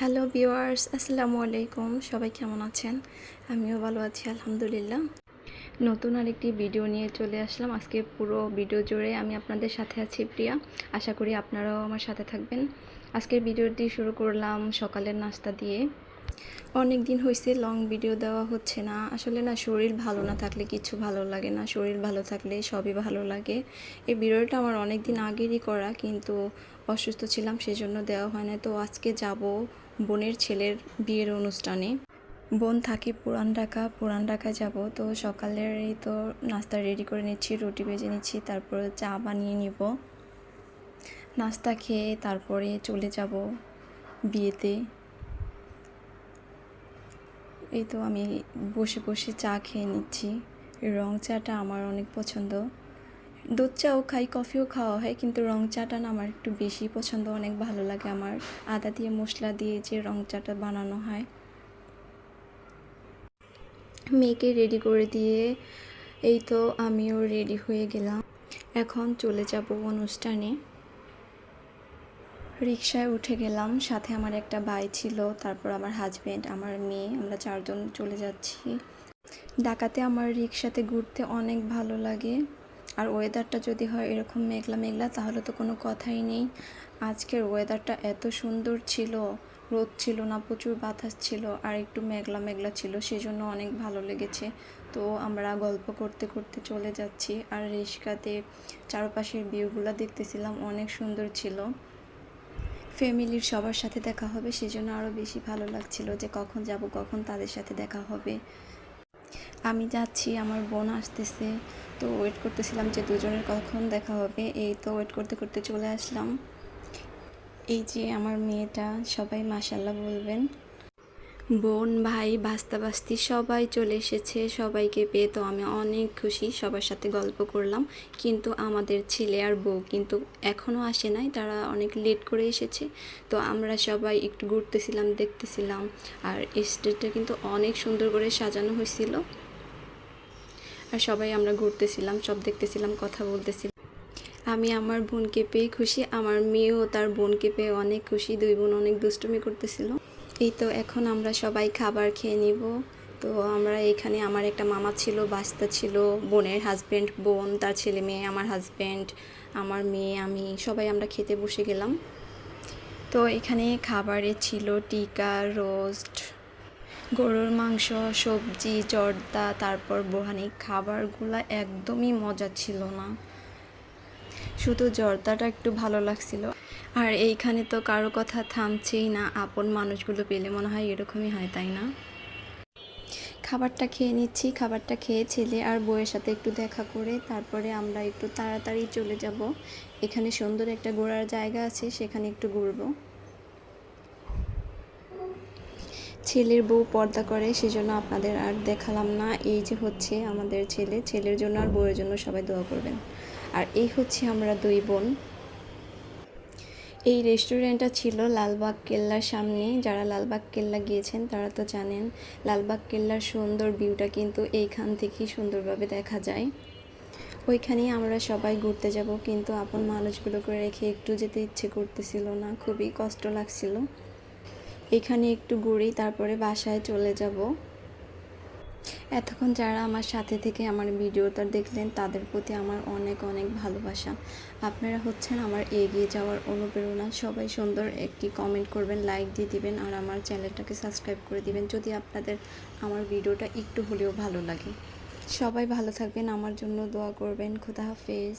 Hello viewers আসসালামু আলাইকুম সবাই কেমন আছেন? আমিও ভালো আছি, আলহামদুলিল্লাহ। নতুন আরেকটি ভিডিও নিয়ে চলে আসলাম। আজকে পুরো ভিডিও জুড়ে আমি আপনাদের সাথে আছি প্রিয়া। আশা করি আপনারাও আমার সাথে থাকবেন। আজকের ভিডিওটি শুরু করলাম সকালের নাস্তা দিয়ে। অনেক দিন হয়েছে লং ভিডিও দেওয়া হচ্ছে না। আসলে না, শরীর ভালো না থাকলে কিছু ভালো লাগে না। শরীর ভালো থাকলে সবই ভালো লাগে। এই ভিডিওটা আমার অনেক দিন আগেরই করা, কিন্তু অসুস্থ ছিলাম, সেজন্য দেওয়া হয় না তো আজকে যাব বোনের ছেলের বিয়ের অনুষ্ঠানে। বোন থাকে পুরান ঢাকা পুরান ঢাকা যাব। তো সকালের এই তো নাস্তা রেডি করে নিচ্ছি, রুটি ভেজে নিচ্ছি, তারপর চা বানিয়ে নিব। নাস্তা খেয়ে তারপরে চলে যাব বিয়েতে। এই তো আমি বসে বসে চা খেয়ে নিচ্ছি। রং চাটা আমার অনেক পছন্দ। দুধ চাও খাই, কফিও খাওয়া হয়, কিন্তু রং চাটা না আমার একটু বেশি পছন্দ, অনেক ভালো লাগে আমার। আদা দিয়ে মশলা দিয়ে যে রং চাটা বানানো হয়। মেয়েকে রেডি করে দিয়ে এই তো আমিও রেডি হয়ে গেলাম। এখন চলে যাব অনুষ্ঠানে। রিক্সায় উঠে গেলাম, সাথে আমার একটা ভাই ছিল, তারপর আমার হাজব্যান্ড আমার মেয়ে, আমরা চারজন চলে যাচ্ছি। ডাকাতে আমার রিক্সাতে ঘুরতে অনেক ভালো লাগে। আর ওয়েদারটা যদি হয় এরকম মেঘলা মেঘলা, তাহলে তো কোনো কথাই নেই। আজকের ওয়েদারটা এত সুন্দর ছিল, রোদ ছিল না, প্রচুর বাতাস ছিল, আর একটু মেঘলা মেঘলা ছিল, সেজন্য অনেক ভালো লেগেছে। তো আমরা গল্প করতে করতে চলে যাচ্ছি, আর রিক্সাতে চারপাশের ভিউগুলো দেখতেছিলাম, অনেক সুন্দর ছিল। ফ্যামিলির সবার সাথে দেখা হবে, সেজন্য আরও বেশি ভালো লাগছিল যে কখন যাব, কখন তাদের সাথে দেখা হবে। আমি যাচ্ছি, আমার বোন আসতেছে। তো ওয়েট করতেছিলাম যে দুজনের কখন দেখা হবে। এই তো ওয়েট করতে করতে চলে আসলাম। এই যে আমার মেয়েটা, সবাই মাসাল্লাহ বলবেন। বোন, ভাই, বাস্তা বাস্তি, সবাই চলে এসেছে। সবাইকে পেয়ে তো আমি অনেক খুশি। সবার সাথে গল্প করলাম। কিন্তু আমাদের ছেলে আর বউ কিন্তু এখনও আসে নাই। তারা অনেক লেট করে এসেছে। তো আমরা সবাই একটু ঘুরতেছিলাম, দেখতেছিলাম। আর স্টেজটা কিন্তু অনেক সুন্দর করে সাজানো হয়েছিল। আর সবাই আমরা ঘুরতেছিলাম, সব দেখতেছিলাম, কথা বলতেছিলাম। আমি আমার বোনকে পেয়ে খুশি, আমার মেয়েও তার বোনকে পেয়ে অনেক খুশি, দুই বোন অনেক দুষ্টুমি করতেছিল। এই তো এখন আমরা সবাই খাবার খেয়ে নিব। তো আমরা এখানে আমার একটা মামা ছিল বাস্তা ছিল, বোনের হাজব্যান্ড বোন, তার ছেলে মেয়ে, আমার হাজব্যান্ড আমার মেয়ে, আমি, সবাই আমরা খেতে বসে গেলাম। তো এখানে খাবারে ছিল টিকা, রোস্ট গরুর মাংস, সবজি, জর্দা, তারপর বোহানি খাবারগুলো একদমই মজা ছিল না। শুধু জর্দাটা একটু ভালো লাগছিল। আর এইখানে তো কারও কথা থামছেই না, আপন মানুষগুলো পেলে মনে হয় এরকমই হয়, তাই না? খাবারটা খেয়ে নিচ্ছি, খাবারটা খেয়ে ছেলে আর বউয়ের সাথে একটু দেখা করে তারপরে আমরা একটু তাড়াতাড়ি চলে যাব। এখানে সুন্দর একটা ঘোরার জায়গা আছে, সেখানে একটু ঘুরবো। ছেলের বউ পর্দা করে, সেজন্য আপনাদের আর দেখালাম না। এই যে হচ্ছে আমাদের ছেলে, ছেলের জন্য আর বউয়ের জন্য সবাই দোয়া করবেন। আর এই হচ্ছে আমরা দুই বোন। এই রেস্টুরেন্টটা ছিল লালবাগ কেল্লার সামনে। যারা লালবাগ কেল্লা গিয়েছেন, তারা তো জানেন, লালবাগ কেল্লার সুন্দর ভিউটা কিন্তু এইখান থেকেই সুন্দরভাবে দেখা যায়। ওইখানেই আমরা সবাই ঘুরতে যাব, কিন্তু আপন মানুষগুলোকে রেখে একটু যেতে ইচ্ছে করতেছিল না, খুবই কষ্ট লাগছিল। এখানে একটু ঘুরি, তারপরে বাসায় চলে যাব। এতক্ষণ যারা আমার সাথে থেকে আমার ভিডিওটা দেখলেন, তাদের প্রতি আমার অনেক অনেক ভালোবাসা। আপনারা হচ্ছেন আমার এগিয়ে যাওয়ার অনুপ্রেরণা। সবাই সুন্দর একটি কমেন্ট করবেন লাইক দিয়ে দিবেন, আর আমার চ্যানেলটাকে সাবস্ক্রাইব করে দিবেন, যদি আপনাদের আমার ভিডিওটা একটু হলেও ভালো লাগে। সবাই ভালো থাকবেন, আমার জন্য দোয়া করবেন। খুদা হাফেজ।